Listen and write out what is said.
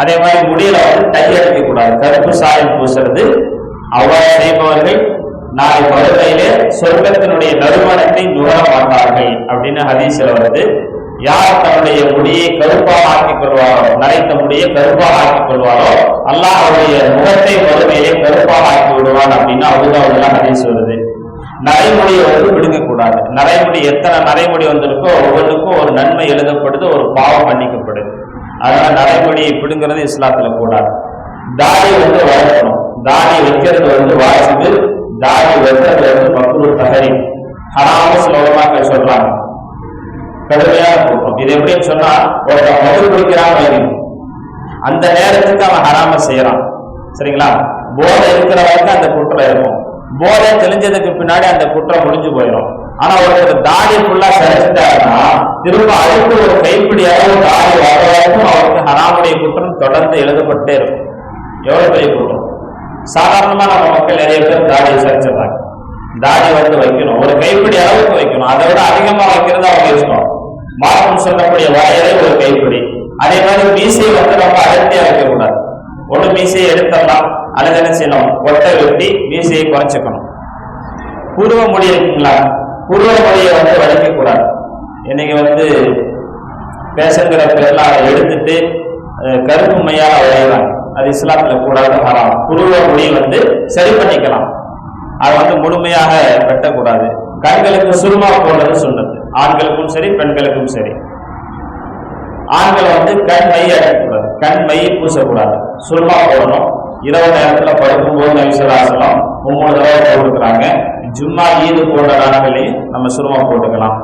அதே மாதிரி முடியல வந்து டை கூடாது கருப்பு சாயம் பூசுறது அவ்வாறு செய்பவர்கள் நாளை மறுமையிலே சொர்க்கத்தினுடைய நறுமணத்தை நுகர மாட்டார்கள் அப்படின்னு ஹதீசில் வருது. யார் தன்னுடைய முடியை கருப்பாக ஆக்கிக் கொள்வாரோ நரைத்த முடியை கருப்பாக ஆக்கிக் கொள்வாரோ அல்லாஹ் அவருடைய முகத்தை மறுமையிலே கருப்பாக ஆக்கி விடுவான் அப்படின்னு அவுதாவுல ஹதீஸ் வருது. நரைமுடியை வந்து விடுங்கக்கூடாது. நரைமுடி எத்தனை நரைமுடி வந்திருக்கோ ஒவ்வொன்றுக்கும் ஒரு நன்மை எழுதப்படுது ஒரு பாவம் மன்னிக்கப்படுது. அதனால நரைமுடியை பிடுங்கிறது இஸ்லாத்துல கூடாது தாடி வந்து வளர்க்கணும். தாடி வைக்கிறது வந்து வாசிப்பு தாடி வைக்கிறது வந்து மக்குரு தகரி ஹராம ஸ்லோகமாக சொல்றாங்க. கடுமையாக குற்றம் இது எப்படின்னு சொன்னா ஒருத்தன் மது குடிக்கிறான் அந்த நேரத்துக்கு அவன் ஹராம செய்யறான். சரிங்களா? போதை இருக்கிற வரைக்கும் அந்த குற்றம் இருக்கும். போதை தெளிஞ்சதுக்கு பின்னாடி அந்த குற்றம் முடிஞ்சு போயிடும். ஆனா ஒருத்தர் தாடி ஃபுல்லா சரிச்சிட்டாருன்னா திரும்ப அழைப்பு ஒரு கைப்பிடியாக தொடர்ந்து எழுதப்பட்டே இருக்கும். எவ்வளவு பெரிய கூட்டம்? சாதாரணமா நம்ம மக்கள் நிறைய பேர் தாடியை சரிச்சிடுறாங்க தாடி வந்து வைக்கணும். ஒரு கைப்பிடி அளவுக்கு வைக்கணும். அதை விட அதிகமா வைக்கிறது அவங்க இஷ்டம். மார்க்கம் சொல்லக்கூடிய வயதே ஒரு கைப்பிடி. அதே மாதிரி மீசையை வந்து ரொம்ப அடர்த்தியா வைக்கக்கூடாது ஒண்ணு மீசையை எடுத்துடலாம். அல்லது என்ன செய்யணும்? ஒட்டை வெட்டி மீசையை குறைச்சிக்கணும். பூர்வ மொழி இருக்குங்களா? பூர்வ மொழியை வந்து வளைக்க கூடாது இன்னைக்கு வந்து பேசுங்கிற பேர்லாம் அதை எடுத்துட்டு கருப்பு மையால வளையலாம் அது இஸ்லாத்துல கூடாது ஹராம். புருவ முடி வந்து சரி பண்ணிக்கலாம். அதை வந்து முழுமையாக வெட்டக்கூடாது. கண்களுக்கு சுருமா போடுறது சொன்னது ஆண்களுக்கும் சரி பெண்களுக்கும் சரி. ஆண்கள் வந்து கண் மை அடைக்கக்கூடாது கண் மை பூசக்கூடாது. சுருமா போடணும். இரவு நேரத்தில் படுக்கும் போது நபிசலாசலம் மும்மூணு தடவை போட்டுக்கிறாங்க. ஜும்மா ஈது போன்ற நாட்களையும் நம்ம சுருமா போட்டுக்கலாம்.